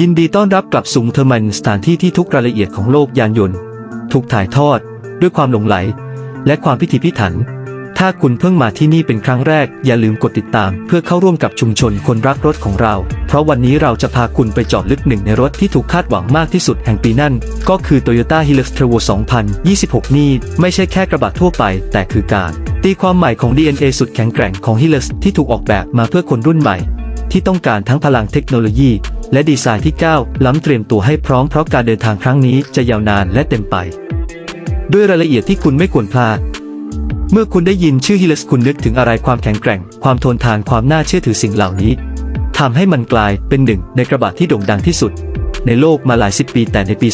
ยินดีต้อนรับกลับสู่เทอร์มันสถานที่ที่ทุกรายละเอียดของโลกยานยนต์ ถูกถ่ายทอด ด้วยความหลงไหล และความพิถีพิถัน ถ้าคุณเพิ่งมาที่นี่เป็นครั้งแรก อย่าลืมกดติดตาม เพื่อเข้าร่วมกับชุมชนคนรักรถของเรา เพราะวันนี้เราจะพาคุณไปจอดลึกหนึ่งในรถที่ถูกคาดหวังมากที่สุดแห่งปีนั่น ก็คือ Toyota Hilux Trevo 2026 นี่ไม่ใช่แค่กระบะทั่วไป แต่คือการตีความใหม่ของ DNA สุดแข็งแกร่งของ Hilux ที่ถูกออกแบบมาเพื่อคนรุ่นใหม่ ที่ต้องการทั้งพลังเทคโนโลยี และดีไซน์ที่ก้าวล้ำเตรียมตัวให้พร้อมเพราะการเดินทางครั้งนี้จะยาวนานและเต็มไป ด้วยรายละเอียดที่คุณไม่ควรพลาด เมื่อคุณได้ยินชื่อฮิลสคุณนึกถึงอะไรความแข็งแกร่ง ความทนทานความน่าเชื่อถือสิ่งเหล่านี้ทำให้มันกลายเป็นหนึ่งในกระบะที่โด่งดังที่สุด ในโลกมาหลายสิบปีแต่ในปี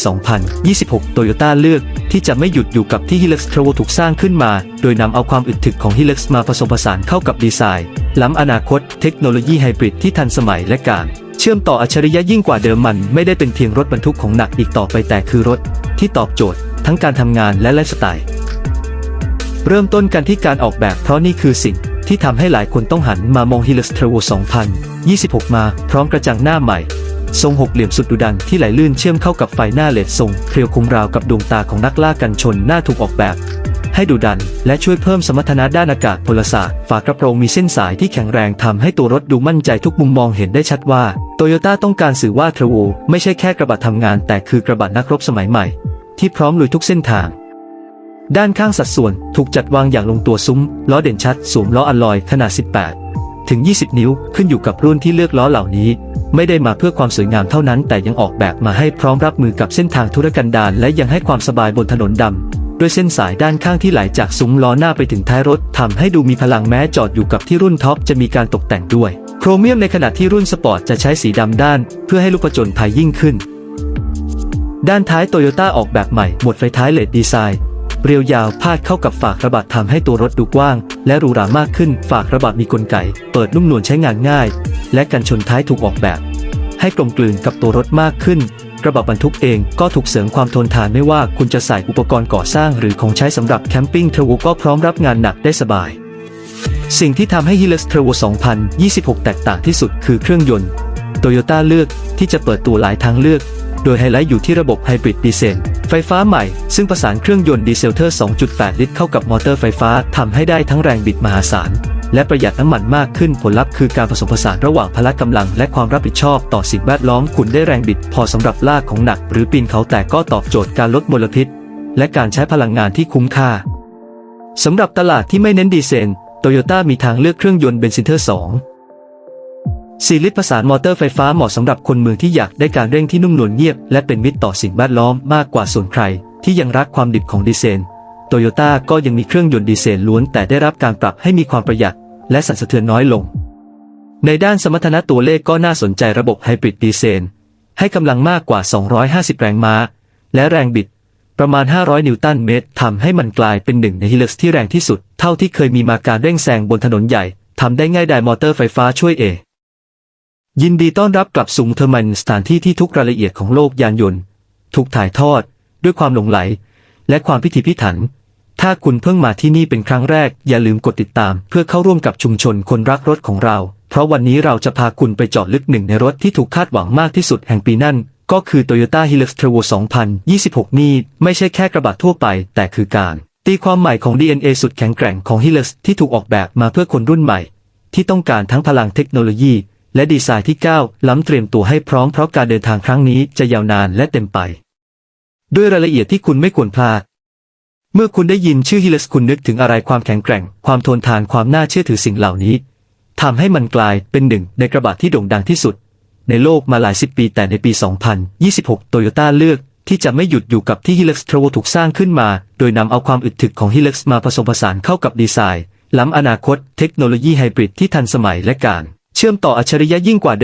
2026 โตโยต้าเลือกที่จะไม่หยุดอยู่กับที่ Hilux t r a v o ถูกสร้างขึ้นมา โดยนำเอาความอึดถึกของ Hilux มาผสมผสานเข้ากับดีไซน์ ล้ำอนาคตเทคโนโลยีไฮบริดที่ทันสมัยและการ เชื่อมต่ออัจฉริยะยิ่งกว่าเดิมมัน ไม่ได้เป็นเพียงรถบรรทุกของหนักอีกต่อไปแต่คือรถ ที่ตอบโจทย์ ทั้งการทำงานและไลฟ์สไตล์ เริ่มต้นกันที่การออกแบบเพราะนี่คือสิ่งที่ทำให้หลายคนต้องหันมามอง Hilux t r a v o 2026 มาพร้อมกระจังหน้าใหม่ ทรงหกเหลี่ยมสุดดุดันที่ไหลลื่นเชื่อมเข้ากับไฟหน้าเลดทรงเคลียวคมราวกับดวงตาของนักล่ากันชนหน้าถูกออกแบบ ให้ดุดัน และช่วยเพิ่มสมรรถนะด้านอากาศพลศาสตร์ ฝากระโปรงมีเส้นสายที่แข็งแรงทำให้ตัวรถดูมั่นใจทุกมุมมองเห็นได้ชัดว่าโตโยต้าต้องการสื่อว่าเทรโวไม่ใช่แค่กระบะทำงาน แต่คือกระบะนักรบสมัยใหม่ ที่พร้อมลุยทุกเส้นทางด้านข้างสัดส่วนถูกจัดวางอย่างลงตัวซุ้ม ล้อเด่นชัดสวมล้ออลลอยขนาด 18 ถึง 20 นิ้วขึ้นอยู่กับรุ่นที่เลือกล้อเหล่านี้ ไม่ได้มาเพื่อความสวยงามเท่านั้น แต่ยังออกแบบมาให้พร้อมรับมือกับเส้นทางธุรกันดารและยังให้ความสบายบนถนนดำ ด้วยเส้นสายด้านข้างที่ไหลจากซุ้มล้อหน้าไปถึงท้ายรถทำให้ดูมีพลังแม้จอดอยู่กับที่รุ่นท็อปจะมีการตกแต่งด้วย โครเมียมในขณะที่รุ่นสปอร์ตจะใช้สีดำด้าน เพื่อให้ลูกผจญภัยยิ่งขึ้น ด้านท้ายโตโยต้าออกแบบใหม่หมดไฟท้ายเลดดีไซน์เรียวยาวพาดเข้ากับฝากระบะทำให้ตัวรถดูกว้าง และหรูหรามากขึ้น ฝากระบะมีกลไก เปิดนุ่มนวลใช้งานง่าย และกันชนท้ายถูกออกแบบ ให้กลมกลืนกับตัวรถมากขึ้น ระบะบรรทุกเองก็ถูกเสริมความทนทานไม่ว่าคุณจะใส่อุปกรณ์ก่อสร้างหรือของใช้สำหรับแคมปิ้งเทรโวก็พร้อมรับงานหนักได้สบาย สิ่งที่ทำให้ Hilux t r a v o 2026 แตกต่างที่สุดคือเครื่องยนต์โตโยต้าเลือกที่จะเปิดตัวหลายทางเลือก โดยไฮไลท์อยู่ที่ระบบไฮบริดดีเซลไฟฟ้าใหม่ ซึ่งประสานเครื่องยนต์ดีเซลเทอร์ 2.8 ลิตรเข้ากับมอเตอร์ไฟฟ้าทำให้ได้ทั้งแรงบิดมหาศาล และประหยัดน้ำมันมากขึ้นผลลัพธ์คือการผสมผสานระหว่างพละกำลัง และความรับผิดชอบต่อสิ่งแวดล้อมคุณได้แรงบิด พอสำหรับลากของหนัก หรือปีนเขาแต่ก็ตอบโจทย์การลดมลพิษ และการใช้พลังงานที่คุ้มค่าสำหรับตลาดที่ไม่เน้นดีเซลโตโยต้ามีทางเลือกเครื่องยนต์เบนซินเทอร์2 4ลิตรผสานมอเตอร์ไฟฟ้าเหมาะสำหรับคนเมืองที่อยากได้การเร่งที่นุ่มนวลเงียบ และเป็นมิตรต่อสิ่งแวดล้อมมากกว่าส่วนใคร ที่ยังรักความดิบของดีเซลโตโยต้าก็ยังมีเครื่องยนต์ดีเซลล้วนแต่ได้รับการปรับให้มีความประหยัด และสั่นสะเทือนน้อยลง ในด้านสมรรถนะตัวเลขก็น่าสนใจระบบไฮบริดดีเซลให้กำลังมากกว่า 250 แรงม้า และแรงบิด ประมาณ 500 นิวตันเมตรทำให้มันกลายเป็นหนึ่งในฮิล x ที่แรงที่สุด เท่าที่เคยมีมาการเร่งแซงบนถนนใหญ่ทำได้ง่ายดายมอเตอร์ไฟฟ้าช่วยเอยินดีต้อนรับกลับสู่เทอร์มันสถานที่ที่ทุกรายละเอียดของโลกยานยนต์ ถูกถ่ายทอดด้วยความหลงไหล และความพิถีพิถัน ถ้าคุณเพิ่งมาที่นี่เป็นครั้งแรก อย่าลืมกดติดตาม เพื่อเข้าร่วมกับชุมชนคนรักรถของเรา เพราะวันนี้เราจะพาคุณไปเจาะลึกหนึ่งในรถที่ถูกคาดหวังมากที่สุดแห่งปีนั่น ก็คือ Toyota Hilux t r a v o 2026 นี่ไม่ใช่แค่กระบะทั่วไป แต่คือการ ตีความใหม่ของ DNA สุดแข็งแกร่งของ Hilux ที่ถูกออกแบบมาเพื่อคนรุ่นใหม่ ที่ต้องการทั้งพลังเทคโนโลยี และดีไซน์ที่ก้าวล้ำเตรียมตัวให้พร้อมเพราะการเดินทางครั้งนี้จะยาวนานและเต็มไป ด้วยรายละเอียดที่คุณไม่ควรพลาด เมื่อคุณได้ยินชื่อ Hilux คุณนึกถึงอะไรความแข็งแกร่ง ความทนทานความน่าเชื่อถือสิ่งเหล่านี้ทำให้มันกลายเป็นหนึ่งในกระบะที่โด่งดังที่สุด ในโลกมาหลายสิบปีแต่ในปี 2026 โตโยต้าเลือกที่จะไม่หยุดอยู่กับที่ Hilux t r a v o ถูกสร้างขึ้นมา โดยนำเอาความอึดถึกของ Hilux มาผสมผสานเข้ากับดีไซน์ ล้ำอนาคต เทคโนโลยีไฮบริดที่ทันสมัยและการ เชื่อมต่ออัจฉริยะยิ่งกว่า